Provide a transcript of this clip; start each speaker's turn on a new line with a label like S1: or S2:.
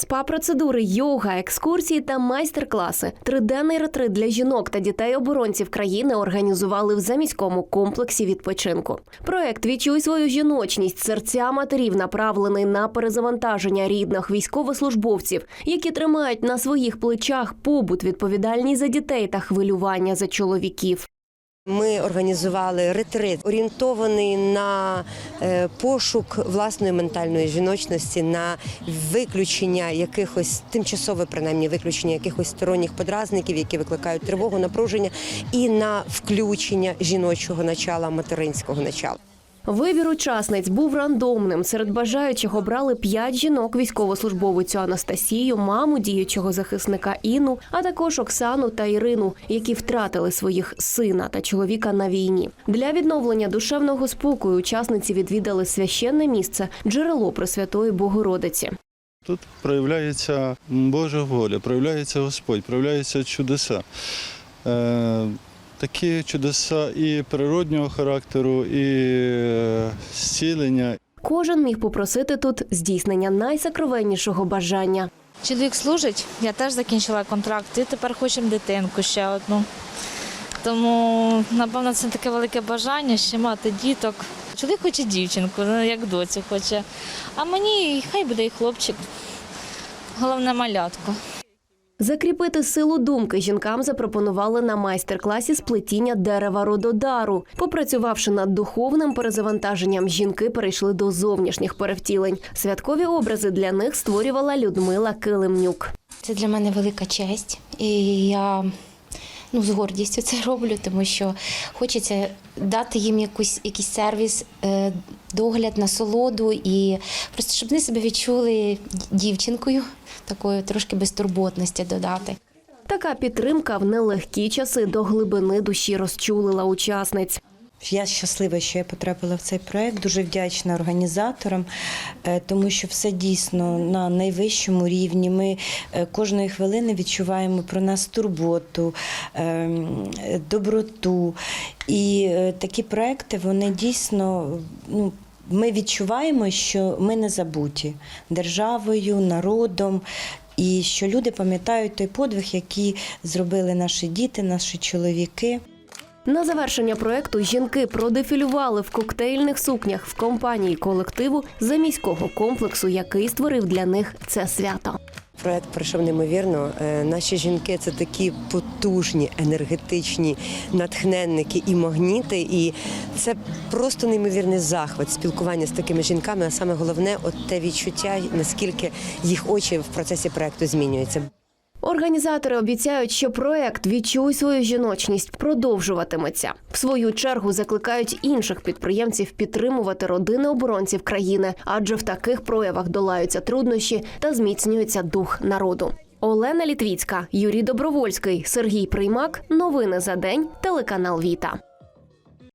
S1: Спа-процедури, йога, екскурсії та майстер-класи. Триденний ретрит для жінок та дітей-оборонців країни організували в заміському комплексі відпочинку. Проект Відчуй свою жіночність серця матерів направлений на перезавантаження рідних військовослужбовців, які тримають на своїх плечах побут, відповідальність за дітей та хвилювання за чоловіків.
S2: Ми організували ретрит, орієнтований на е, пошук власної ментальної жіночності, на виключення якихось тимчасове, принаймні виключення якихось сторонніх подразників, які викликають тривогу, напруження, і на включення жіночого начала, материнського начала.
S1: Вибір учасниць був рандомним. Серед бажаючих обрали п'ять жінок: військовослужбовицю Анастасію, маму діючого захисника Інну, а також Оксану та Ірину, які втратили своїх сина та чоловіка на війні. Для відновлення душевного спокою учасниці відвідали священне місце джерело Пресвятої Богородиці.
S3: Тут проявляється Божа воля, проявляється Господь, проявляються чудеса. Такі чудеса і природнього характеру, і е, зцілення.
S1: Кожен міг попросити тут здійснення найсакровеннішого бажання.
S4: Чоловік служить, я теж закінчила контракт, і тепер хочемо дитинку ще одну. Тому, напевно, це таке велике бажання ще мати діток. Чоловік хоче дівчинку, ну, як доцю хоче. А мені хай буде і хлопчик. Головне малятко.
S1: Закріпити силу думки жінкам запропонували на майстер-класі з плетіння дерева рододару. Попрацювавши над духовним перезавантаженням, жінки перейшли до зовнішніх перевтілень. Святкові образи для них створювала Людмила Килимнюк.
S5: Це для мене велика честь, і я ну, з гордістю це роблю, тому що хочеться дати їм якусь, якийсь сервіс, е, догляд, насолоду і просто щоб вони себе відчули дівчинкою, такою трошки безтурботності додати.
S1: Така підтримка в нелегкі часи до глибини душі розчулила учасниць.
S6: Я щаслива, що я потрапила в цей проект. Дуже вдячна організаторам, е, тому що все дійсно на найвищому рівні. Ми е, кожної хвилини відчуваємо про нас турботу, ем, доброту. І е, такі проекти вони дійсно ну. Ми відчуваємо, що ми не забуті державою, народом, і що люди пам'ятають той подвиг, який зробили наші діти, наші чоловіки.
S1: На завершення проекту жінки продефілювали в коктейльних сукнях в компанії колективу заміського комплексу, який створив для них це свято.
S2: Проект пройшов неймовірно. Е, Наші жінки це такі потужні, енергетичні натхненники і магніти. І це просто неймовірний захват спілкування з такими жінками. А саме головне, от те відчуття, наскільки їх очі в процесі проекту змінюються.
S1: Організатори обіцяють, що проект Відчуй свою жіночність продовжуватиметься. В свою чергу закликають інших підприємців підтримувати родини оборонців країни, адже в таких проявах долаються труднощі та зміцнюється дух народу. Олена Літвіцька, Юрій Добровольський, Сергій Приймак. Новини за день. Телеканал Віта.